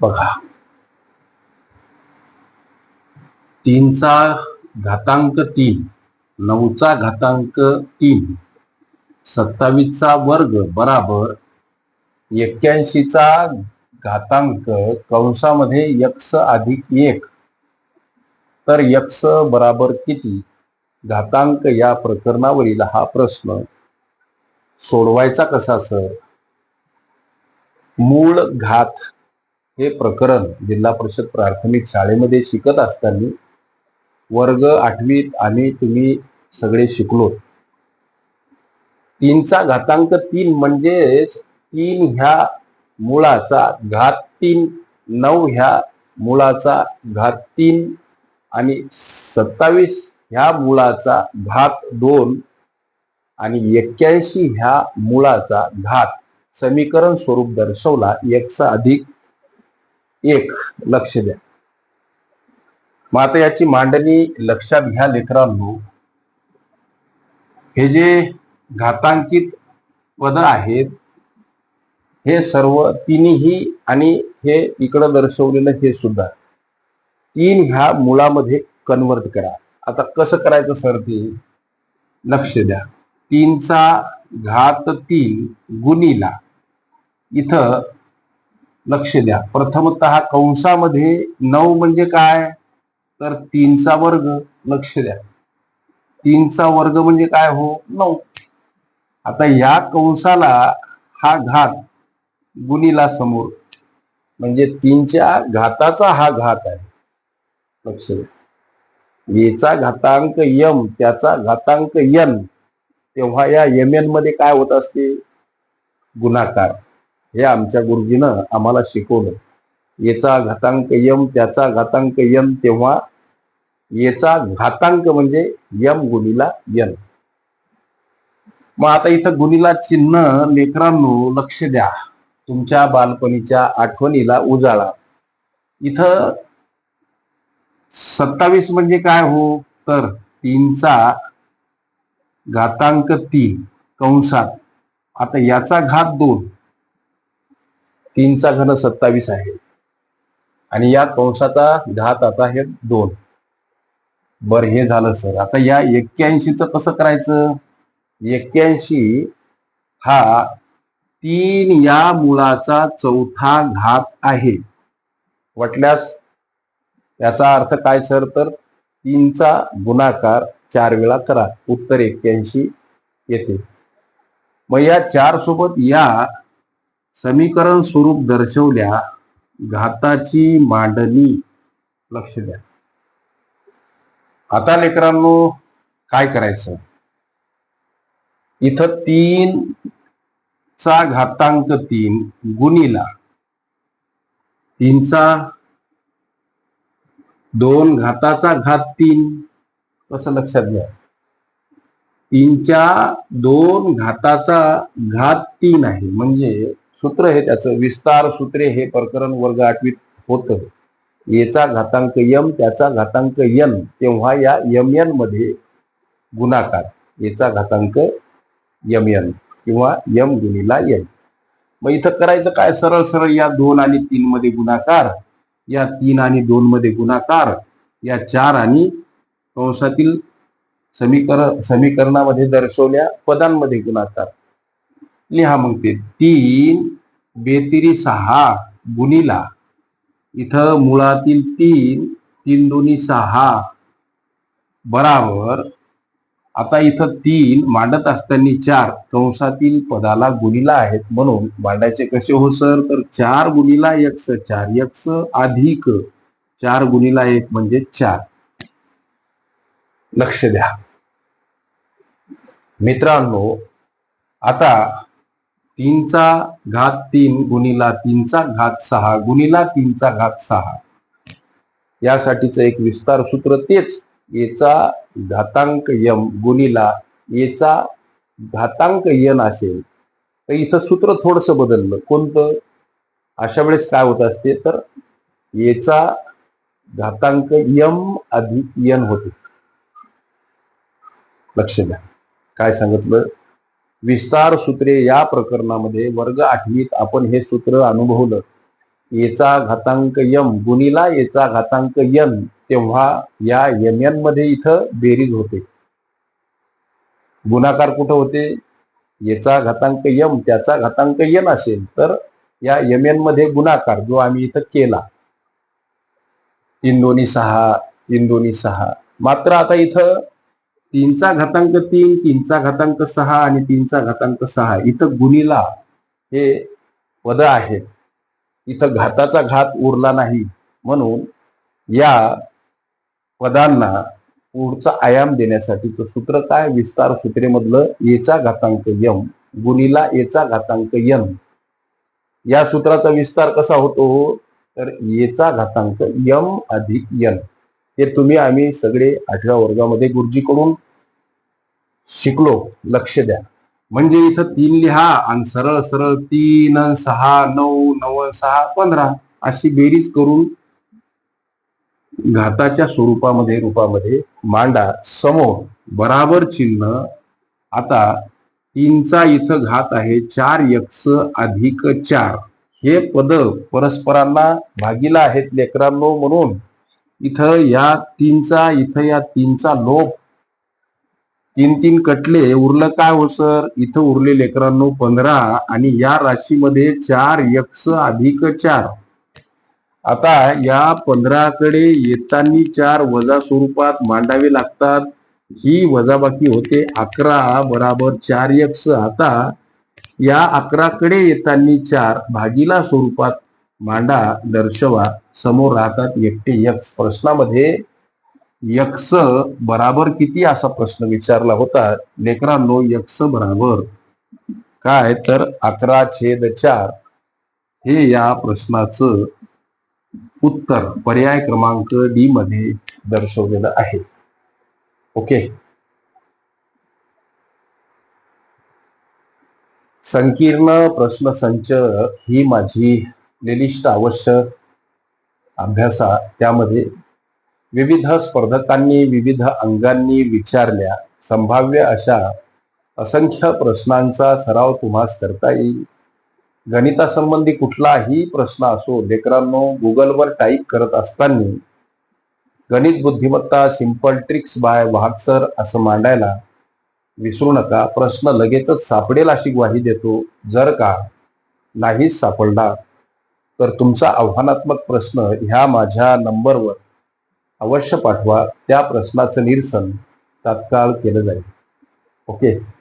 बघा. तीनचा घातांक तीन नऊचा घातांक तीन सत्तावीसचा वर्ग बराबर एक्क्याऐंशीचा घातांक कंसामध्ये यक्स अधिक एक. तर यक्स बराबर किती? घातांक या प्रकरणावरील हा प्रश्न सोडवायचा कसा सर? मूळ घात हे प्रकरण जिल्हा परिषद प्राथमिक शाळेमध्ये शिकत असताना वर्ग आठवीत आणि तुम्ही सगळे शिकलो. तीनचा घातांक तीन म्हणजे तीन ह्या मुळाचा घात तीन नऊ ह्या मुळाचा घात तीन आणि सत्तावीस ह्या मुळाचा घात दोन आणि एक्क्याऐंशी ह्या मुळाचा घात समीकरण स्वरूप दर्शवला. एकचा अधिक एक लक्ष द्या. मग आता याची मांडणी लक्षात घ्या लेकरांनो. हे जे घातांकित पद आहेत हे सर्व तिन्ही आणि हे इकडं दर्शवलेलं हे सुद्धा तीन ह्या मुळामध्ये कन्वर्ट करा. आता कसं करायचं सर ते? लक्ष द्या. तीनचा घात तीन गुणीला. इथं लक्ष द्या. प्रथमत कंसामध्ये नऊ म्हणजे काय? तर तीनचा वर्ग लक्ष द्या. तीनचा वर्ग म्हणजे काय हो? नऊ. आता या कंसाला हा घात गुणीला समोर. म्हणजे तीनच्या घाताचा हा घात आहे. लक्ष द्या. येचा घातांक यम त्याचा घातांक यन तेव्हा या यममध्ये काय होत असते? गुणाकार. हे आमच्या गुरुजीनं आम्हाला शिकवलं. याचा घातांक यम त्याचा घातांक यम तेव्हा याचा घातांक म्हणजे यम गुणीला यन मग आता इथं गुणीला चिन्ह लेकरांनो लक्ष द्या. तुमच्या बालपणीच्या आठवणीला उजाळा. इथं सत्तावीस म्हणजे काय हो? तर तीनचा घातांक तीन कंसात. आता याचा घात दोन. तीनचा घन सत्तावीस आहे. आणि या कंसाचा घात आता हे दोन. बर हे झालं सर. आता या एक्क्याऐंशीच कसं करायचं? एक्क्याऐंशी हा तीन या मुळाचा चौथा घात आहे. वाटल्यास याचा अर्थ काय सर? तर तीनचा गुणाकार चार वेळा करा. उत्तर एक्क्याऐंशी येते. मग या चार सोबत या समीकरण स्वरूप दर्शवल्या घाताची मांडणी लक्ष द्या. आता लेकरांनो काय करायचं? इथं तीन चा घातांक तीन गुणीला तीनचा दोन घाताचा घात तीन कसं लक्षात घ्या. तीनच्या दोन घाताचा घात तीन आहे म्हणजे सूत्र हे त्याचं. विस्तार सूत्रे हे प्रकरण वर्ग आठवीत होतं. येचा घातांक यम त्याचा घातांक यन. तेव्हा या यमयनमध्ये गुणाकार. येचा घातांक यम यन किंवा यम गुणीला यन. मग इथं करायचं काय? सरळ सरळ या दोन आणि तीन मध्ये गुणाकार. या तीन आणि दोन मध्ये गुणाकार. या चार आणि कंसातील समीकरण समीकरणामध्ये दर्शवल्या पदांमध्ये गुणाकार. लिहा मग ते. तीन बेतिरी सहा गुणीला. इथं मुळातील तीन तीन दोन्ही सहा. बराबर. आता इथं तीन मांडत असताना चार कंसातील पदाला गुणीला आहेत म्हणून मांडायचे कसे हो सर? तर चार गुणीला यक्स चार यक्स अधिक चार गुणीला एक म्हणजे चार. लक्ष द्या. मित्रांनो आता तीनचा घात तीन गुणीला तीनचा घात सहा गुणीला तीनचा घात सहा. यासाठीच एक विस्तार सूत्र तेच. येचा घातांक यम गुणीला येचा घातांक यन असेल. तर इथं सूत्र थोडस बदललं. कोणतं? अशा वेळेस काय होत असते? तर येचा घातांक यम अधिक यन होते. लक्ष द्या. काय सांगितलं? विस्तार सूत्रे या प्रकरणामध्ये वर्ग आठवीत आपण हे सूत्र अनुभवलं. येचा घातांक यम गुणीला येचा घातांक यन तेव्हा या यममध्ये इथं बेरीज होते. गुणाकार कुठं होते? याचा घातांक यम त्याचा घातांक यन असेल तर या यममध्ये गुणाकार जो आम्ही इथं केला. तीन दोन्ही सहा तीन दोन्ही सहा. मात्र आता इथं तीनचा घातांक तीन तीनचा घातांक सहा आणि तीनचा घातांक सहा. इथं गुणीला हे पद आहेत इथं घाताचा घात उरला नाही. म्हणून या पदांना पुढचा आयाम देण्यासाठी तो सूत्र काय? विस्तार सूत्रेमधलं एचा घातांक यम गुणीला एचा घातांक यन. या सूत्राचा विस्तार कसा होतो? तर एचा घातांक यम अधिक यन. हे तुम्ही आम्ही सगळे आठव्या वर्गामध्ये गुरुजीकडून शिकलो. लक्ष द्या. म्हणजे इथं तीन लिहा आणि सरळ सरळ तीन सहा नऊ नऊ सहा पंधरा अशी बेरीज करून घाताच्या स्वरूपामध्ये रूपामध्ये मांडा. समोर बराबर चिन्ह. आता तीनचा इथं घात आहे चार यक्स अधिक चार. हे पद परस्परांना भागीला आहेत लेकरांनो म्हणून. इथं या तीनचा इथं या तीनचा लोप तीन तीन कटले उरलं काय हो सर? इथं उरले लेकरांनो पंधरा आणि या राशीमध्ये चार यक्ष अधिक चार. आता या पंधराकडे येतानी चार वजा स्वरूपात मांडावे लागतात. ही वजाबाकी होते अकरा बराबर चार यक्ष. आता या अकराकडे येतानी चार भागीला स्वरूपात मांडा दर्शवा. समोर राहतात एकटे यक्ष. प्रश्नामध्ये यक्ष बराबर किती असा प्रश्न विचारला होता? लेकरांनो यक्ष बराबर काय? तर अकरा छेद चार हे या प्रश्नाचं उत्तर पर्याय क्रमांक डी मध्ये दर्शवलेलं आहे. ओके? संकीर्ण प्रश्नसंच ही माझी प्लेलिस्ट आवश्यक अभ्यासा त्यामध्ये विविध स्पर्धकांनी विविध अंगांनी विचारल्या संभाव्य अशा असंख्य प्रश्नांचा सराव तुम्हास करता येईल. गणितासंबंधी कुठलाही प्रश्न असो लेकरांनो गुगलवर टाईप करत असताना गणित बुद्धिमत्ता सिंपल ट्रिक्स बाय वाहतसर असं मांडायला विसरू नका. प्रश्न लगेचच सापडेल अशी ग्वाही देतो. जर का नाहीच सापडला तर तुमचा आव्हानात्मक प्रश्न ह्या माझ्या नंबरवर अवश्य पाठवा. त्या प्रश्नाचं निरसन तात्काळ केलं जाईल. ओके?